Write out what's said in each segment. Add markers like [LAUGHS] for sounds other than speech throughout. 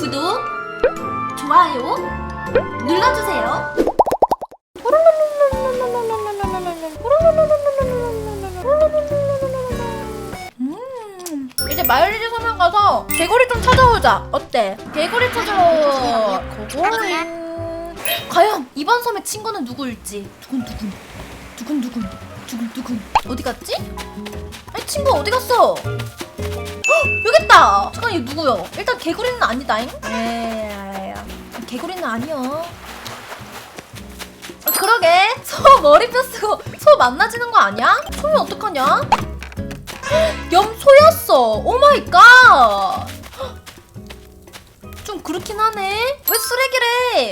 구독, 좋아요 눌러주세요. 음, 이제 마을리즈 섬에 가서 개구리 좀 찾아오자. 어때? 개구리 찾으러 고고잉. 과연 이번 섬의 친구는 누구일지 두근두근 두근두근 두근두근 어디 갔지? 아니 친구 어디 갔어? 있다. 잠깐 얘 누구요? 일단 개구리는 아니다잉. 에이, 개구리는 아니요. 아, 그러게 소 머리뼈 쓰고 소 만나지는 거 아니야? 소면 어떡하냐? 헉, 염소였어. 오 마이 갓. 좀 그렇긴 하네. 왜 쓰레기래?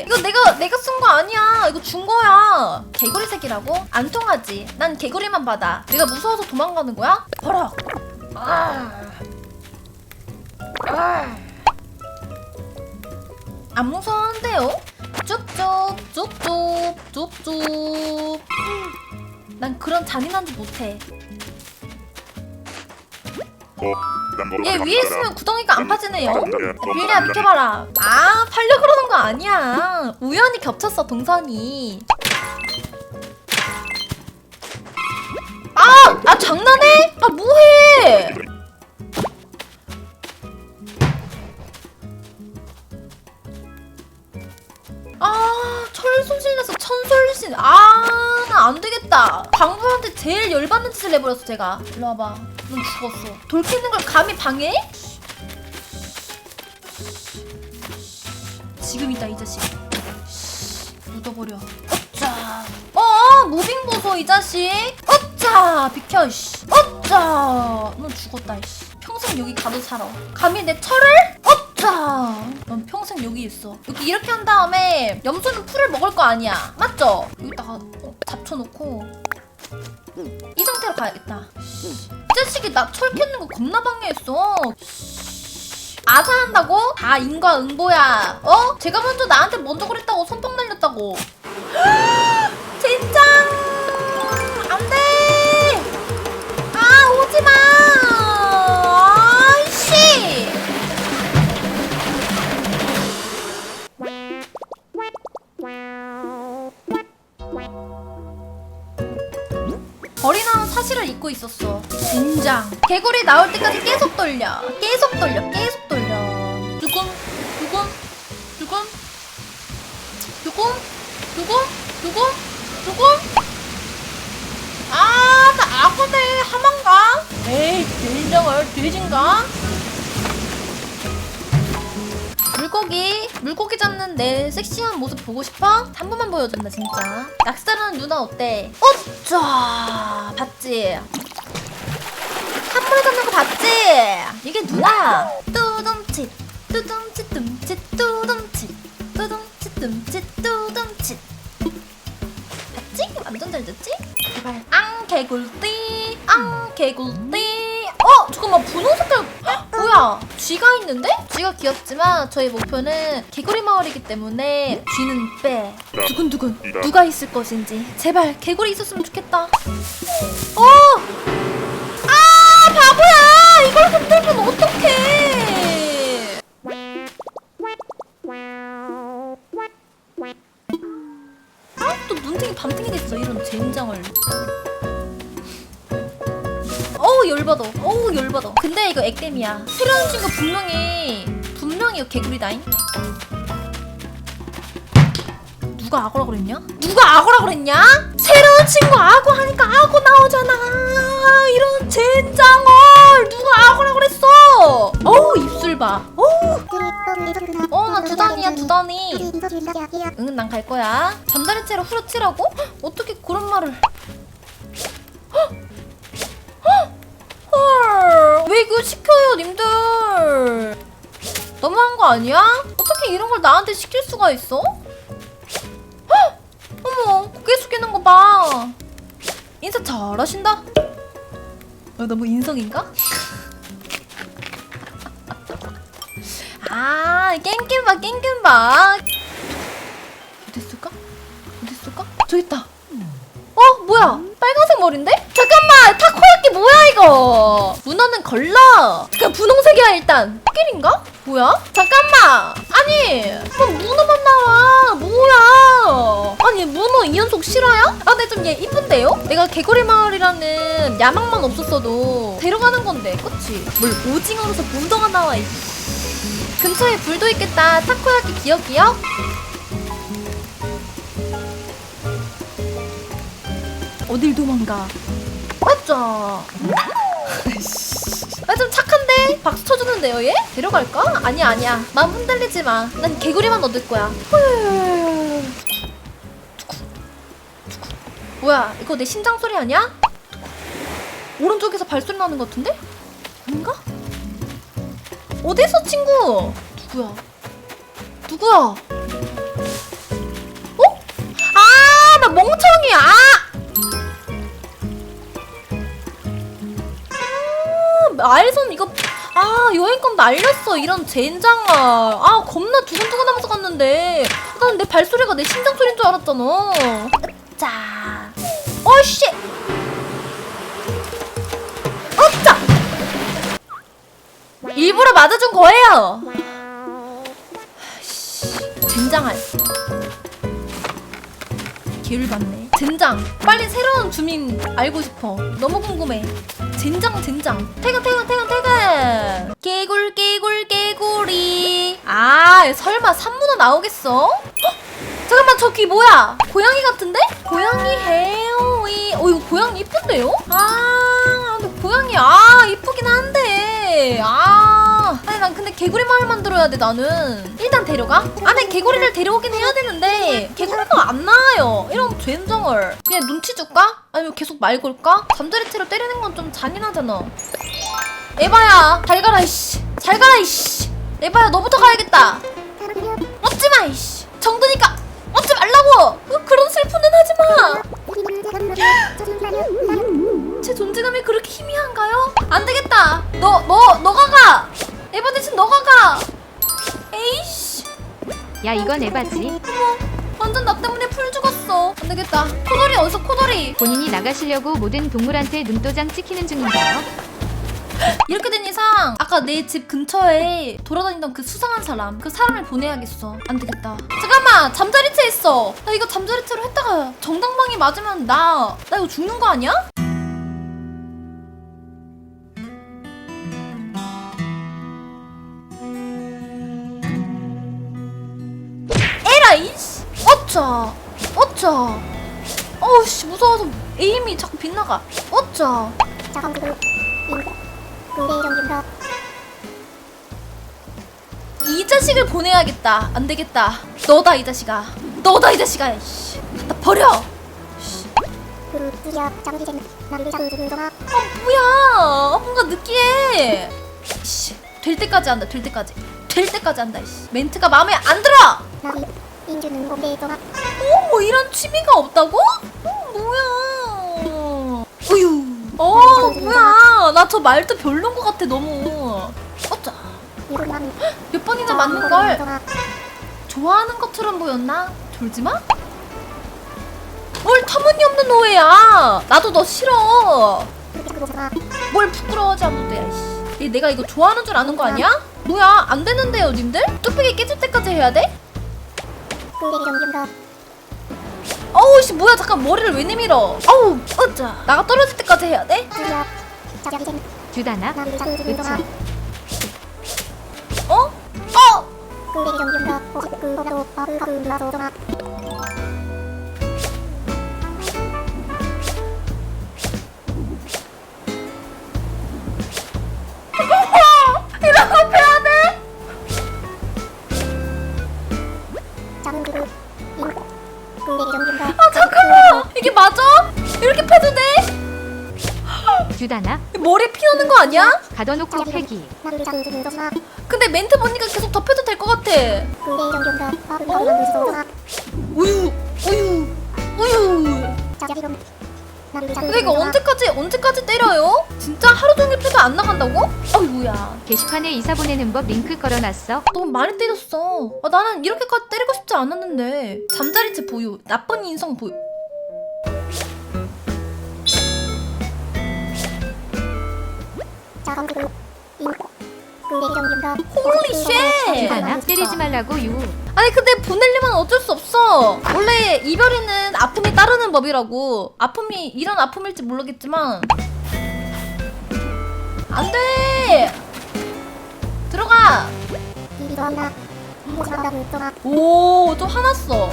이거 내가 내가 쓴 거 아니야. 이거 준 거야. 개구리 색이라고? 안 통하지. 난 개구리만 받아. 내가 무서워서 도망가는 거야? 버럭. 아. 아. 안 무서운데요? 쭉쭉 쭉쭉 쭉쭉. 난 그런 잔인한 짓 못해. 얘 위에 있으면 구덩이가 안 파지네요. 빌리야 비켜봐라. 아 팔려 그러는 거 아니야. 우연히 겹쳤어 동선이. 아, 아 장난해? 아 뭐해? 아 철순실내서 천솔신 아나 안 되겠다. 광부한테 제일 열받는 짓을 해버렸어 제가. 일로 와봐. 넌 죽었어. 돌 캐는 걸 감히 방해해? 지금이다 이 자식. 묻어버려. 어짜. 어 무빙 보소 이 자식. 어짜. 비켜 씨. 어짜. 넌 죽었다 씨. 평생 여기 가도 살아. 감히 내 철을 어짜 넌 평생 여기 있어 여기 이렇게 한 다음에 염소는 풀을 먹을 거 아니야 맞죠 여기다가 어, 잡쳐놓고 이 상태로 가야겠다 이 자식이 나 철 캐는 거 겁나 방해했어 아사한다고? 다 인과응보야. 어? 제가 먼저 나한테 먼저 그랬다고 손빵 날렸다고. [GASPS] 젠장! 개구리 나올 때까지 계속 돌려. 계속 돌려. 계속 돌려. 두근, 두근, 두근, 두근, 두근, 두근, 두근. 아, 나 악어네 하만가? 에이, 된장을 돼진가? 물고기, 물고기 잡는 내 섹시한 모습 보고 싶어? 한 번만 보여준다 진짜. 낙사라는 누나 어때? 어짜 봤지? 한번에 잡는 거 봤지? 이게 누나야. 뚜둠칫, 뚜둠칫, 둠칫, 뚜둠칫, 뚜둠칫, 둠칫, 뚜둠칫. 봤지? 완전 잘 됐지? 제발. 앙 개굴띠, 앙 개굴띠. 어 잠깐만 분홍 색깔 헉, 뭐야? 쥐가 있는데? 쥐가 귀엽지만 저희 목표는 개구리 마을이기 때문에 쥐는 빼. 두근두근 누가 있을 것인지 제발 개구리 있었으면 좋겠다. 어! 아 바보야! 이걸 흔들면 어떡해? 아 또 눈탱이 밤탱이 됐어 이런 젠장을. 어우 열받아 어우 열받아 근데 이거 액땜이야 새로운 친구 분명히 분명히 개구리다잉 누가 악어라 그랬냐? 누가 악어라 그랬냐? 새로운 친구 악어 하니까 악어 나오잖아 이런 젠장을 누가 악어라 그랬어 어우 입술 봐 어우 어나 두단이야 두단이 응 난 갈 거야 잠자리 채로 후려치라고? 헉, 어떻게 그런 말을 헐, 왜 이거 시켜요, 님들? 너무한 거 아니야? 어떻게 이런 걸 나한테 시킬 수가 있어? 고개 숙이는 거 봐. 인사 잘하신다. 어, 너무 인성인가? 아, 깽깽봐, 깽깽봐. 어디 있을까? 어디 있을까? 저기 있다. 어 뭐야 빨간색 머리인데? 잠깐만 타코야끼 뭐야 이거 문어는 걸러 잠깐 분홍색이야 일단 코끼리인가? 뭐야? 잠깐만! 아니! 뭐 문어만 나와! 뭐야! 아니 문어 이연속 실화야? 아 근데 좀 얘 이쁜데요? 내가 개구리 마을이라는 야망만 없었어도 데려가는 건데 그치? 뭘 오징어로서 문어가 나와 이 근처에 불도 있겠다 타코야키 기억이요? 어딜 도망가 맞죠? [LAUGHS] 아좀 착한데? 박수 쳐주는데요 얘? 데려갈까? 아니야 아니야 마음 흔들리지 마난 개구리만 얻을 거야 헐. 뭐야 이거 내 심장 소리 아니야? 오른쪽에서 발소리 나는 것 같은데? 아닌가? 어디서 친구? 누구야? 누구야? 어? 아, 나 멍청이. 아! 아, 알선 이거 아, 여행권 날렸어. 이런 젠장아. 아, 겁나 두근두근하면서 갔는데. 난 내 발소리가 내 심장 소리인 줄 알았잖아. 자. 어씨. 어짜. 일부러 맞아준 거예요. 씨, 젠장할. 기회를 받네. 젠장. 빨리 새로운 주민 알고 싶어. 너무 궁금해. 젠장 젠장. 퇴근 퇴근 퇴근 퇴근. 개굴 개굴 개구리. 아 설마 산문어 나오겠어? 헉! 잠깐만 저기 뭐야? 고양이 같은데? 고양이 헤어이. 어 이거 고양이 이쁜데요? 아 근데 고양이 아 이쁘긴 한데 아 아니 난 근데 개구리 마을 만들어야 돼 나는. 일단 데려가? 안에 개구리를 데려오긴 해야 되는데 개구리가 안 나와요. 이런 젠정을 그냥 눈치 줄까? 아니면 계속 말 걸까? 잠자리채로 때리는 건 좀 잔인하잖아. 에바야 잘 가라 이씨. 잘 가라 이씨. 에바야 너부터 가야겠다. 얻지마 이씨. 정드니까 야 이건 에바지 완전 나 때문에 풀 죽었어. 안 되겠다. 코돌이 어디서 코돌이? 본인이 나가시려고 모든 동물한테 눈도장 찍히는 중인가요? [GASPS] 이렇게 된 이상 아까 내 집 근처에 돌아다니던 그 수상한 사람, 그 사람을 보내야겠어. 안 되겠다. 잠깐만, 잠자리채 있어. 나 이거 잠자리채로 했다가 정당방위 맞으면 나, 나 이거 죽는 거 아니야? 어우씨, 무서워서 에임이 자꾸 빗나가. 어쩌! 이 자식을 보내야겠다. 안 되겠다. 너다 이 자식아. 너다 이 자식아. 씨. 나 버려. 아 뭐야? 아, 뭔가 느끼해. 씨. 될 때까지 한다. 될 때까지. 될 때까지 한다. 씨. 멘트가 마음에 안 들어. 어, 뭐 이런 취미가 없다고? 어, 뭐야? 어휴. 어, 뭐야? 나 저 말도 별론 것 같아 너무. 어쩌. 몇 번이나 맞는 걸 좋아하는 것처럼 보였나? 졸지 마? 뭘 터무니없는 오해야. 나도 너 싫어. 뭘 부끄러워하지 않는데. 내가 이거 좋아하는 줄 아는 거 아니야? 뭐야? 안 되는데요, 님들? 뚝배기 깨질 때까지 해야 돼? 어우 씨 뭐야 잠깐 머리를 왜 내밀어 어우 어짜 나가 떨어질 때까지 해야 돼? 주다나 그치 어? 어? 주다나 머리에 피 나는 거 아니야? 가둬놓고 패기. 근데 멘트 보니까 계속 덮여도 될 것 같아. 우유 우유 우유. 근데 이거 언제까지 언제까지 때려요? 진짜 하루 종일 패도 안 나간다고? 어이구야. 게시판에 이사 보내는 법 링크 걸어놨어. 너무 많이 때렸어. 아, 나는 이렇게까지 때리고 싶지 않았는데. 잠자리채 보유 나쁜 인성 보유 홀리 쉣! 기다나 때리지 말라고 유. 아니 근데 보낼려면 어쩔 수 없어. 원래 이별이는 아픔이 따르는 법이라고. 아픔이 이런 아픔일지 모르겠지만 안 돼. 들어가. 오, 좀 화났어.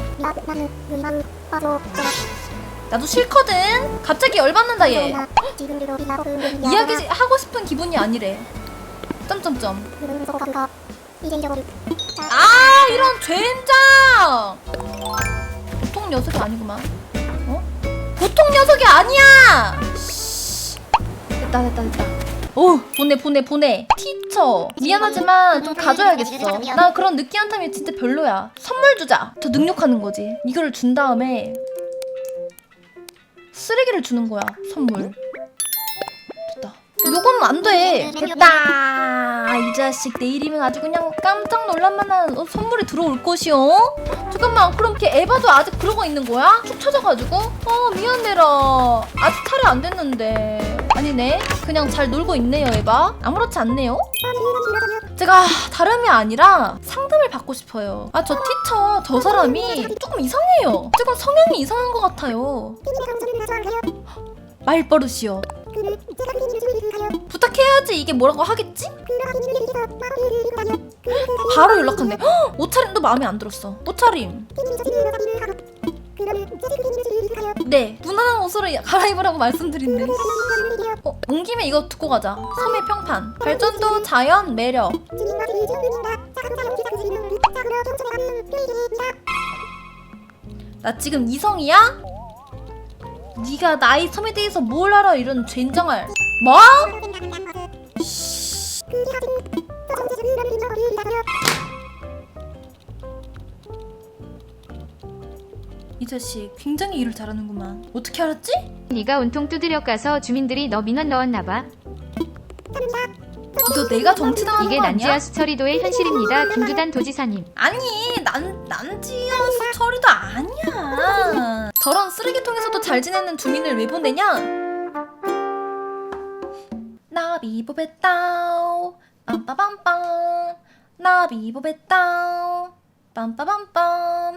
나도 싫거든. 갑자기 열받는다 얘. 이야기 하고 싶은 기분이 아니래. 점점점. 아 이런 젠장 보통 녀석이 아니구만 어? 보통 녀석이 아니야 씨. 됐다 됐다 됐다 오 보내 보내 보내 티처 미안하지만 좀 가져야겠어 나 그런 느끼한 탐이 진짜 별로야 선물 주자 더 능력하는 거지 이거를 준 다음에 쓰레기를 주는 거야 선물 요건 안 돼. 됐다. 이 자식 내일이면 아주 그냥 깜짝 놀랄만한 어, 선물이 들어올 것이요 잠깐만 그럼 걔 에바도 아직 그러고 있는 거야? 축 처져가지고? 어 미안해라. 아직 탈이 안 됐는데. 아니네. 그냥 잘 놀고 있네요 에바. 아무렇지 않네요? 제가 다름이 아니라 상담을 받고 싶어요. 아 저 티처 저 사람이 조금 이상해요. 조금 성향이 이상한 것 같아요. 말버릇이요 부탁해야지 이게 뭐라고 하겠지? 바로 연락한대. 헉! 옷차림도 마음에 안 들었어. 옷차림. 네 무난한 옷으로 갈아입으라고 말씀드린대. 어, 온 김에 이거 듣고 가자. 섬의 평판. 발전도 자연 매력. 나 지금 이성이야? 네가 나의 섬에 대해서 뭘 알아? 이런 젠장할. 뭐? 이 자식 굉장히 일을 잘하는구만 어떻게 알았지? 네가 온통 두드려 까서 주민들이 너 민원 넣었나 봐. 너 내가 정치당하는 이게 거 아니야? 난지하 수처리도의 현실입니다. 김두단 도지사님. 아니 난 난지하수 처리도 아니야 저런 쓰레기통에서도 잘 지내는 주민을 왜 보내냐 나 비보베따오. 빰빠밤빰. 나 비보베따오. 빰빠밤빰